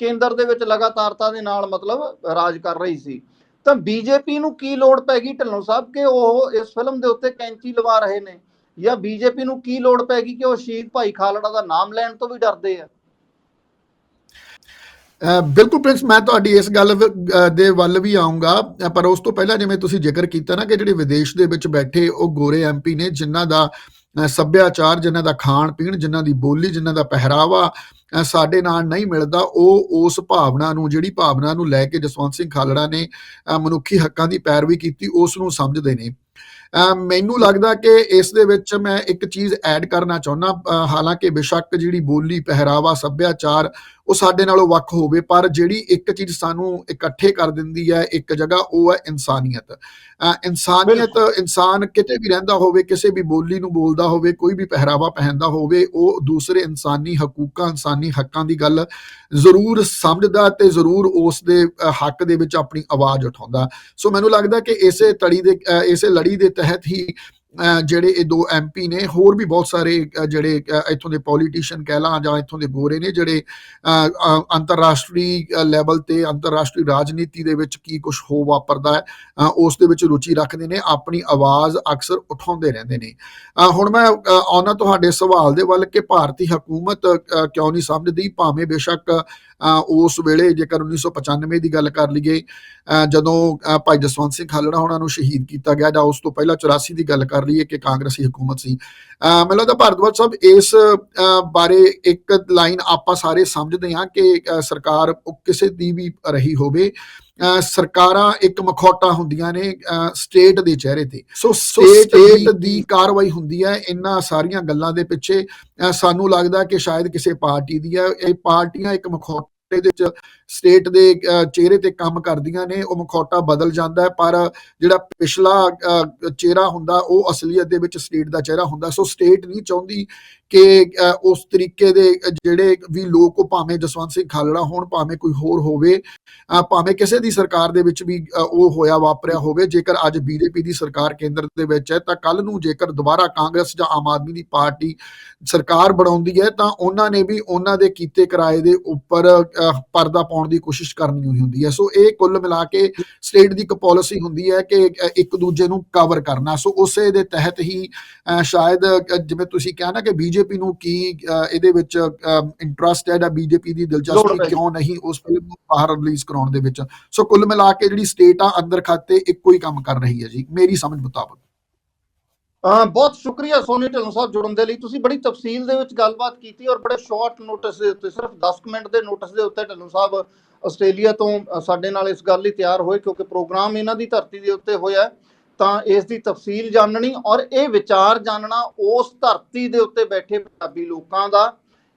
[SPEAKER 2] ਕੇਂਦਰ ਦੇ ਵਿੱਚ ਲਗਾਤਾਰਤਾ ਦੇ ਨਾਲ ਮਤਲਬ ਰਾਜ ਕਰ ਰਹੀ ਸੀ। ਤਾਂ ਬੀਜੇਪੀ ਨੂੰ ਕੀ ਲੋੜ ਪੈ ਗਈ ਢਿੱਲੋਂ ਸਾਹਿਬ ਕਿ ਉਹ ਇਸ ਫਿਲਮ ਦੇ ਉੱਤੇ ਕੈਂਚੀ ਲਵਾ ਰਹੇ ਨੇ? ਜਾਂ ਬੀਜੇਪੀ ਨੂੰ ਕੀ ਲੋੜ ਪੈ ਗਈ ਕਿ ਉਹ ਸ਼ਹੀਦ ਭਾਈ ਖਾਲੜਾ ਦਾ ਨਾਮ ਲੈਣ ਤੋਂ ਵੀ ਡਰਦੇ ਆ?
[SPEAKER 1] ਬਿਲਕੁਲ ਪ੍ਰਿੰਸ, ਮੈਂ ਤੁਹਾਡੀ ਇਸ ਗੱਲ ਦੇ ਵੱਲ ਵੀ ਆਉਂਗਾ ਪਰ ਉਸ ਤੋਂ ਪਹਿਲਾਂ ਜਿਵੇਂ ਤੁਸੀਂ ਜ਼ਿਕਰ ਕੀਤਾ ਨਾ ਕਿ ਜਿਹੜੇ ਵਿਦੇਸ਼ ਦੇ ਵਿੱਚ ਬੈਠੇ ਉਹ ਗੋਰੇ ਐਮਪੀ ਨੇ, ਜਿਨ੍ਹਾਂ ਦਾ ਸੱਭਿਆਚਾਰ, ਜਿਨ੍ਹਾਂ ਦਾ ਖਾਣ ਪੀਣ ਜਿਨ੍ਹਾਂ ਦੀ ਬੋਲੀ, ਜਿਨ੍ਹਾਂ ਦਾ ਪਹਿਰਾਵਾ ਸਾਡੇ ਨਾਲ ਨਹੀਂ ਮਿਲਦਾ, ਉਹ ਉਸ ਭਾਵਨਾ ਨੂੰ, ਜਿਹੜੀ ਭਾਵਨਾ ਨੂੰ ਲੈ ਕੇ ਜਸਵੰਤ ਸਿੰਘ ਖਾਲੜਾ ਨੇ ਮਨੁੱਖੀ ਹੱਕਾਂ ਦੀ ਪੈਰਵੀ ਕੀਤੀ, ਉਸ ਨੂੰ ਸਮਝਦੇ ਨੇ। ਮੈਨੂੰ ਲੱਗਦਾ ਕਿ ਇਸ ਦੇ ਵਿੱਚ ਮੈਂ ਇੱਕ ਚੀਜ਼ ਐਡ ਕਰਨਾ ਚਾਹੁੰਦਾ ਹਾਲਾਂਕਿ ਬੇਸ਼ੱਕ ਜਿਹੜੀ ਬੋਲੀ, ਪਹਿਰਾਵਾ, ਸੱਭਿਆਚਾਰ ਉਹ ਸਾਡੇ ਨਾਲੋਂ ਵੱਖ ਹੋਵੇ ਪਰ ਜਿਹੜੀ ਇੱਕ ਚੀਜ਼ ਸਾਨੂੰ ਇਕੱਠੇ ਕਰ ਦਿੰਦੀ ਹੈ ਇੱਕ ਜਗ੍ਹਾ ਉਹ ਹੈ ਇਨਸਾਨੀਅਤ। ਇਨਸਾਨੀਅਤ ਇਨਸਾਨ ਕਿਤੇ ਵੀ ਰਹਿੰਦਾ ਹੋਵੇ ਕਿਸੇ ਵੀ ਬੋਲੀ ਨੂੰ ਬੋਲਦਾ ਹੋਵੇ ਕੋਈ ਵੀ ਪਹਿਰਾਵਾ ਪਹਿਨਦਾ ਹੋਵੇ ਉਹ ਦੂਸਰੇ ਇਨਸਾਨੀ ਹਕੂਕਾਂ ਇਨਸਾਨੀ ਹੱਕਾਂ ਦੀ ਗੱਲ ਜ਼ਰੂਰ ਸਮਝਦਾ ਤੇ ਜ਼ਰੂਰ ਉਸ ਦੇ ਹੱਕ ਦੇ ਵਿੱਚ ਆਪਣੀ ਆਵਾਜ਼ ਉਠਾਉਂਦਾ। ਸੋ ਮੈਨੂੰ ਲੱਗਦਾ ਕਿ ਇਸੇ ਤੜੀ ਦੇ ਇਸੇ ਲੜੀ ਦੇ ਤਹਿਤ ਹੀ ਜਿਹੜੇ ਇਹ ਦੋ ਐਮਪੀ ਨੇ ਹੋਰ ਵੀ ਬਹੁਤ ਸਾਰੇ ਜਿਹੜੇ ਅ, ਇੱਥੋਂ ਦੇ ਪੋਲੀਟੀਸ਼ੀਅਨ ਕਹਿ ਲਾਂ ਜਾਂ ਇੱਥੋਂ ਦੇ ਗੋਰੇ ਨੇ ਜਿਹੜੇ ਅੰਤਰਰਾਸ਼ਟਰੀ ਲੈਵਲ ਤੇ ਅੰਤਰਰਾਸ਼ਟਰੀ ਰਾਜਨੀਤੀ ਦੇ ਵਿੱਚ ਕੀ ਕੁਝ ਹੋ ਵਾਪਰਦਾ ਹੈ ਉਸ ਦੇ ਵਿੱਚ ਰੁਚੀ ਰੱਖਦੇ ਨੇ ਆਪਣੀ ਆਵਾਜ਼ ਅਕਸਰ ਉਠਾਉਂਦੇ ਰਹਿੰਦੇ ਨੇ। ਹੁਣ ਮੈਂ ਅ, ਆਉਣਾ ਤੁਹਾਡੇ ਸਵਾਲ ਦੇ ਵੱਲ ਕਿ ਭਾਰਤੀ ਹਕੂਮਤ ਕਿਉਂ ਨਹੀਂ ਸਮਝਦੀ ਭਾਵੇਂ ਬੇਸ਼ੱਕ ਉਸ ਵੇਲੇ ਜੇਕਰ 1995 ਦੀ ਗੱਲ ਕਰ ਲਈਏ ਜਦੋਂ ਭਾਈ ਜਸਵੰਤ ਸਿੰਘ ਖਾਲੜਾ ਉਹਨਾਂ ਨੂੰ ਸ਼ਹੀਦ ਕੀਤਾ ਗਿਆ ਜਾਂ ਉਸ ਤੋਂ ਪਹਿਲਾਂ 84 ਦੀ ਗੱਲ ਕਰ ਲਈਏ ਕਿ ਕਾਂਗਰਸੀ ਹਕੂਮਤ ਸੀ। ਮੈਨੂੰ ਲੱਗਦਾ ਭਾਰਤਵਰਤ ਸਾਹਿਬ ਇਸ ਬਾਰੇ ਇੱਕ ਲਾਈਨ ਆਪਾਂ ਸਾਰੇ ਸਮਝਦੇ ਹਾਂ ਕਿ ਸਰਕਾਰ ਕਿਸੇ ਦੀ ਵੀ ਰਹੀ ਹੋਵੇ। ਸਰਕਾਰਾਂ ਇੱਕ ਮਖੌਟਾ ਹੁੰਦੀਆਂ ਨੇ ਸਟੇਟ ਦੇ ਚਿਹਰੇ ਤੇ। ਸੋ ਸਟੇਟ ਦੀ ਕਾਰਵਾਈ ਹੁੰਦੀ ਹੈ ਇਹਨਾਂ ਸਾਰੀਆਂ ਗੱਲਾਂ ਦੇ ਪਿੱਛੇ। ਸਾਨੂੰ ਲੱਗਦਾ ਕਿ ਸ਼ਾਇਦ ਕਿਸੇ ਪਾਰਟੀ ਦੀ ਹੈ। ਇਹ ਪਾਰਟੀਆਂ ਇੱਕ ਮਖੌਟੇ ਦੇ ਵਿੱਚ ਸਟੇਟ ਦੇ ਅ, ਚਿਹਰੇ ਤੇ ਕੰਮ ਕਰਦੀਆਂ ਨੇ ਉਹ ਮਖੌਟਾ ਬਦਲ ਜਾਂਦਾ ਹੈ ਪਰ ਜਿਹੜਾ ਪਿਛਲਾ ਅ, ਚਿਹਰਾ ਹੁੰਦਾ ਉਹ ਅਸਲੀਅਤ ਦੇ ਵਿੱਚ ਸਟੇਟ ਦਾ ਚਿਹਰਾ ਹੁੰਦਾ ਸੋ ਸਟੇਟ ਨਹੀਂ ਚਾਹੁੰਦੀ ਕਿ ਉਸ ਤਰੀਕੇ ਦੇ ਜਿਹੜੇ ਵੀ ਲੋਕ ਉਹ ਭਾਵੇਂ ਜਸਵੰਤ ਸਿੰਘ ਖਾਲੜਾ ਹੋਣ ਭਾਵੇਂ ਕੋਈ ਹੋਰ ਹੋਵੇ ਭਾਵੇਂ ਕਿਸੇ ਦੀ ਸਰਕਾਰ ਦੇ ਵਿੱਚ ਵੀ ਉਹ ਹੋਇਆ ਵਾਪਰਿਆ ਹੋਵੇ ਜੇਕਰ ਅੱਜ ਬੀਜੇਪੀ ਦੀ ਸਰਕਾਰ ਕੇਂਦਰ ਦੇ ਵਿੱਚ ਹੈ ਤਾਂ ਕੱਲ ਨੂੰ ਜੇਕਰ ਦੁਬਾਰਾ ਕਾਂਗਰਸ ਜਾਂ ਆਮ ਆਦਮੀ ਦੀ ਪਾਰਟੀ ਸਰਕਾਰ ਬਣਾਉਂਦੀ ਹੈ ਤਾਂ ਉਹਨਾਂ ਨੇ ਵੀ ਉਹਨਾਂ ਦੇ ਕੀਤੇ ਕਿਰਾਏ ਦੇ ਉੱਪਰ ਪਰਦਾ ਪਾਉਣ ਦੀ ਕੋਸ਼ਿਸ਼ ਕਰਨੀ ਹੋਈ ਹੁੰਦੀ ਹੈ। ਸੋ ਇਹ ਕੁੱਲ ਮਿਲਾ ਕੇ ਸਟੇਟ ਦੀ ਇੱਕ ਪਾਲਿਸੀ ਹੁੰਦੀ ਹੈ ਕਿ ਇੱਕ ਦੂਜੇ ਨੂੰ ਕਵਰ ਕਰਨਾ। ਸੋ ਉਸੇ ਦੇ ਤਹਿਤ ਹੀ ਅ, ਸ਼ਾਇਦ ਜਿਵੇਂ ਤੁਸੀਂ ਕਿਹਾ ਨਾ ਕਿ ਬੀਜੇਪੀ ਨੂੰ ਕੀ ਇਹਦੇ ਵਿੱਚ ਇੰਟਰਸਟ ਹੈ ਜਾਂ ਬੀਜੇਪੀ ਦੀ ਦਿਲਚਸਪੀ। ਕਿਉਂ ਨਹੀਂ ਉਸ ਫਿਲਮ ਨੂੰ ਬਾਹਰ ਰਿਲੀਜ਼ ਕਰਾਉਣ ਦੇ ਵਿੱਚ ਸੋ ਕੁੱਲ ਮਿਲਾ ਕੇ ਜਿਹੜੀ ਸਟੇਟ ਆ ਅੰਦਰ ਖਾਤੇ ਇੱਕੋ ਹੀ ਕੰਮ ਕਰ ਰਹੀ ਹੈ ਜੀ ਮੇਰੀ ਸਮਝ ਮੁਤਾਬਕ
[SPEAKER 2] ਬਹੁਤ ਸ਼ੁਕਰੀਆ ਸੋਨੀ ਢਿੱਲੋਂ ਸਾਹਿਬ ਜੁੜਨ ਦੇ ਲਈ ਤੁਸੀਂ ਬੜੀ ਤਫਸੀਲ ਦੇ ਵਿੱਚ ਗੱਲਬਾਤ ਕੀਤੀ ਔਰ ਬੜੇ ਸ਼ਾਰਟ ਨੋਟਿਸ ਦੇ ਉੱਤੇ ਸਿਰਫ 10 ਕੁ ਮਿੰਟ ਦੇ ਨੋਟਿਸ ਦੇ ਉੱਤੇ ਢਿੱਲੋਂ ਸਾਹਿਬ ਆਸਟ੍ਰੇਲੀਆ ਤੋਂ ਸਾਡੇ ਨਾਲ ਇਸ ਗੱਲ ਲਈ ਤਿਆਰ ਹੋਏ ਕਿਉਂਕਿ ਪ੍ਰੋਗਰਾਮ ਇਹਨਾਂ ਦੀ ਧਰਤੀ ਦੇ ਉੱਤੇ ਹੋਇਆ ਹੈ। ਤਾਂ ਇਸ ਦੀ ਤਫਸੀਲ ਜਾਣਨੀ ਔਰ ਇਹ ਵਿਚਾਰ ਜਾਣਨਾ ਉਸ ਧਰਤੀ ਦੇ ਉੱਤੇ ਬੈਠੇ ਪੰਜਾਬੀ ਲੋਕਾਂ ਦਾ।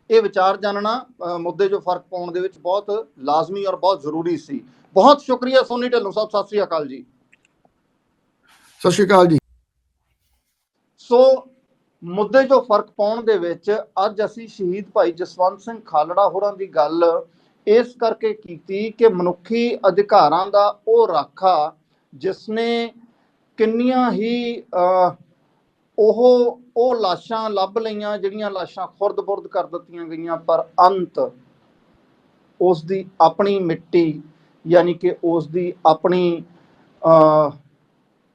[SPEAKER 2] ਇਹ ਵਿਚਾਰ ਜਾਣਨਾ ਮੁੱਦੇ 'ਚੋਂ ਫ਼ਰਕ ਪਾਉਣ ਦੇ ਵਿੱਚ ਬਹੁਤ ਲਾਜ਼ਮੀ ਔਰ ਬਹੁਤ ਜ਼ਰੂਰੀ ਸੀ। ਬਹੁਤ ਸ਼ੁਕਰੀਆ ਸੋਨੀ ਢਿੱਲੋਂ ਸਾਹਿਬ ਸਤਿ ਸ੍ਰੀ ਅਕਾਲ ਜੀ।
[SPEAKER 1] ਸਤਿ ਸ਼੍ਰੀ ਅਕਾਲ ਜੀ।
[SPEAKER 2] ਸੋ ਮੁੱਦੇ ਜੋ ਫ਼ਰਕ ਪਾਉਣ ਦੇ ਵਿੱਚ ਅੱਜ ਅਸੀਂ ਸ਼ਹੀਦ ਭਾਈ ਜਸਵੰਤ ਸਿੰਘ ਖਾਲੜਾ ਹੋਰਾਂ ਦੀ ਗੱਲ ਇਸ ਕਰਕੇ ਕੀਤੀ ਕਿ ਮਨੁੱਖੀ ਅਧਿਕਾਰਾਂ ਦਾ ਉਹ ਰਾਖਾ ਜਿਸ ਨੇ ਕਿੰਨੀਆਂ ਹੀ ਅਹ, ਉਹ ਉਹ ਲਾਸ਼ਾਂ ਲੱਭ ਲਈਆਂ ਜਿਹੜੀਆਂ ਲਾਸ਼ਾਂ ਖੁਰਦ-ਬੁਰਦ ਕਰ ਦਿੱਤੀਆਂ ਗਈਆਂ ਪਰ ਅੰਤ ਉਸ ਦੀ ਆਪਣੀ ਮਿੱਟੀ ਯਾਨੀ ਕਿ ਉਸ ਦੀ ਆਪਣੀ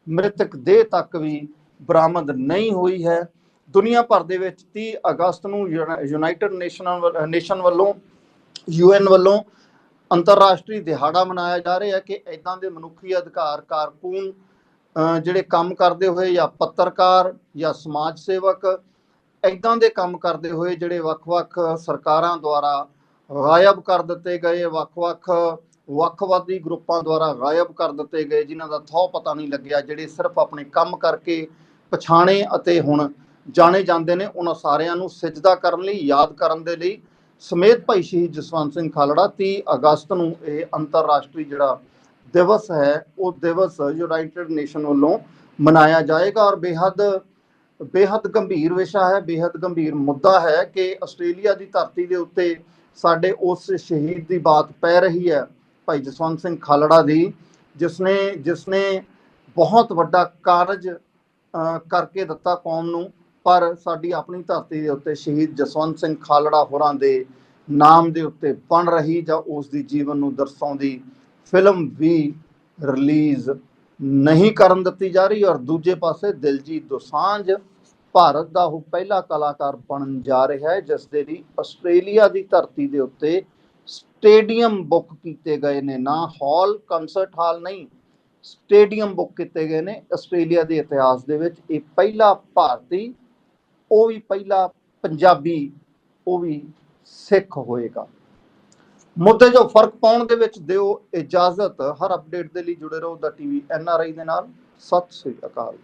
[SPEAKER 2] ਮ੍ਰਿਤਕ ਦੇਹ ਤੱਕ ਵੀ ਬਰਾਮਦ ਨਹੀਂ ਹੋਈ ਹੈ। ਦੁਨੀਆ ਭਰ ਦੇ ਵਿੱਚ 30 ਅਗਸਤ ਨੂੰ ਯੂਨਾਈਟਿਡ ਨੇਸ਼ਨਾਂ ਨੇਸ਼ਨ ਵੱਲੋਂ ਯੂਐਨ ਵੱਲੋਂ ਅੰਤਰਰਾਸ਼ਟਰੀ ਦਿਹਾੜਾ ਮਨਾਇਆ ਜਾ ਰਿਹਾ ਹੈ ਕਿ ਇਦਾਂ ਦੇ ਮਨੁੱਖੀ ਅਧਿਕਾਰ ਕਾਰਕੂਨ ਜਿਹੜੇ ਕੰਮ ਕਰਦੇ ਹੋਏ ਜਾਂ ਪੱਤਰਕਾਰ ਜਾਂ ਸਮਾਜ ਸੇਵਕ ਇਦਾਂ ਦੇ ਕੰਮ ਕਰਦੇ ਹੋਏ ਜਿਹੜੇ ਵੱਖ-ਵੱਖ ਸਰਕਾਰਾਂ ਦੁਆਰਾ ਗਾਇਬ ਕਰ ਦਿੱਤੇ ਗਏ, ਵੱਖ-ਵੱਖ ਵੱਖਵਾਦੀ ਗਰੁੱਪਾਂ ਦੁਆਰਾ ਗਾਇਬ ਕਰ ਦਿੱਤੇ ਗਏ, ਜਿਨ੍ਹਾਂ ਦਾ ਥੋ ਪਤਾ ਨਹੀਂ ਲੱਗਿਆ, ਜਿਹੜੇ ਸਿਰਫ ਆਪਣੇ ਕੰਮ ਕਰਕੇ ਪਛਾਣੇ ਅਤੇ ਹੁਣ ਜਾਣੇ ਜਾਂਦੇ ਨੇ, ਉਹਨਾਂ ਸਾਰਿਆਂ ਨੂੰ ਸਿਜਦਾ ਕਰਨ ਲਈ, ਯਾਦ ਕਰਨ ਦੇ ਲਈ ਸਮੇਤ ਭਾਈ ਸ਼ਹੀਦ ਜਸਵੰਤ ਸਿੰਘ ਖਾਲੜਾ 30 ਅਗਸਤ ਨੂੰ ਇਹ ਅੰਤਰਰਾਸ਼ਟਰੀ ਜਿਹੜਾ ਦਿਵਸ ਹੈ ਉਹ ਦਿਵਸ ਯੂਨਾਈਟਿਡ ਨੇਸ਼ਨ ਵੱਲੋਂ ਮਨਾਇਆ ਜਾਏਗਾ ਔਰ ਬੇਹੱਦ ਬੇਹੱਦ ਗੰਭੀਰ ਵਿਸ਼ਾ ਹੈ ਬੇਹੱਦ ਗੰਭੀਰ ਮੁੱਦਾ ਹੈ ਕਿ ਆਸਟ੍ਰੇਲੀਆ ਦੀ ਧਰਤੀ ਦੇ ਉੱਤੇ ਸਾਡੇ ਉਸ ਸ਼ਹੀਦ ਦੀ ਬਾਤ ਪੈ ਰਹੀ ਹੈ ਭਾਈ ਜਸਵੰਤ ਸਿੰਘ ਖਾਲੜਾ ਦੀ ਜਿਸਨੇ ਜਿਸਨੇ ਬਹੁਤ ਵੱਡਾ ਕਾਰਜ ਅਹ, ਕਰਕੇ ਦਿੱਤਾ ਕੌਮ ਨੂੰ ਪਰ ਸਾਡੀ ਆਪਣੀ ਧਰਤੀ ਦੇ ਉੱਤੇ ਸ਼ਹੀਦ ਜਸਵੰਤ ਸਿੰਘ ਖਾਲੜਾ ਹੋਰਾਂ ਦੇ ਨਾਮ ਦੇ ਉੱਤੇ ਬਣ ਰਹੀ ਜਾਂ ਉਸ ਦੀ ਜੀਵਨ ਨੂੰ ਦਰਸਾਉਂਦੀ ਫਿਲਮ ਵੀ ਰਿਲੀਜ਼ ਨਹੀਂ ਕਰਨ ਦਿੱਤੀ ਜਾ ਰਹੀ ਔਰ ਦੂਜੇ ਪਾਸੇ ਦਿਲਜੀਤ ਦੋਸਾਂਝ ਭਾਰਤ ਦਾ ਉਹ ਪਹਿਲਾ ਕਲਾਕਾਰ ਬਣਨ ਜਾ ਰਿਹਾ ਹੈ, ਜਿਸ ਦੇ ਲਈ ਆਸਟ੍ਰੇਲੀਆ ਦੀ ਧਰਤੀ ਦੇ ਉੱਤੇ ਸਟੇਡੀਅਮ ਬੁੱਕ ਕੀਤੇ ਗਏ ਨੇ, ਨਾ ਹਾਲ ਕਨਸਰਟ ਹਾਲ ਨਹੀਂ, ਸਟੇਡੀਅਮ ਬੁੱਕ ਕੀਤੇ ਗਏ ਨੇ। ਆਸਟ੍ਰੇਲੀਆ ਦੇ ਇਤਿਹਾਸ ਦੇ ਵਿੱਚ ਇਹ ਪਹਿਲਾ ਭਾਰਤੀ, ਉਹ ਵੀ ਪਹਿਲਾ ਪੰਜਾਬੀ, ਉਹ ਵੀ ਸਿੱਖ ਹੋਏਗਾ। ਮੁੱਦੇ ਜੋ ਫ਼ਰਕ ਪਾਉਣ ਦੇ ਵਿੱਚ ਦਿਓ ਇਜਾਜ਼ਤ। ਹਰ ਅਪਡੇਟ ਦੇ ਲਈ ਜੁੜੇ ਰਹੋ ਦਾ ਟੀਵੀ ਐਨ ਆਰ ਆਈ ਦੇ ਨਾਲ। ਸਤਿ ਸ੍ਰੀ ਅਕਾਲ।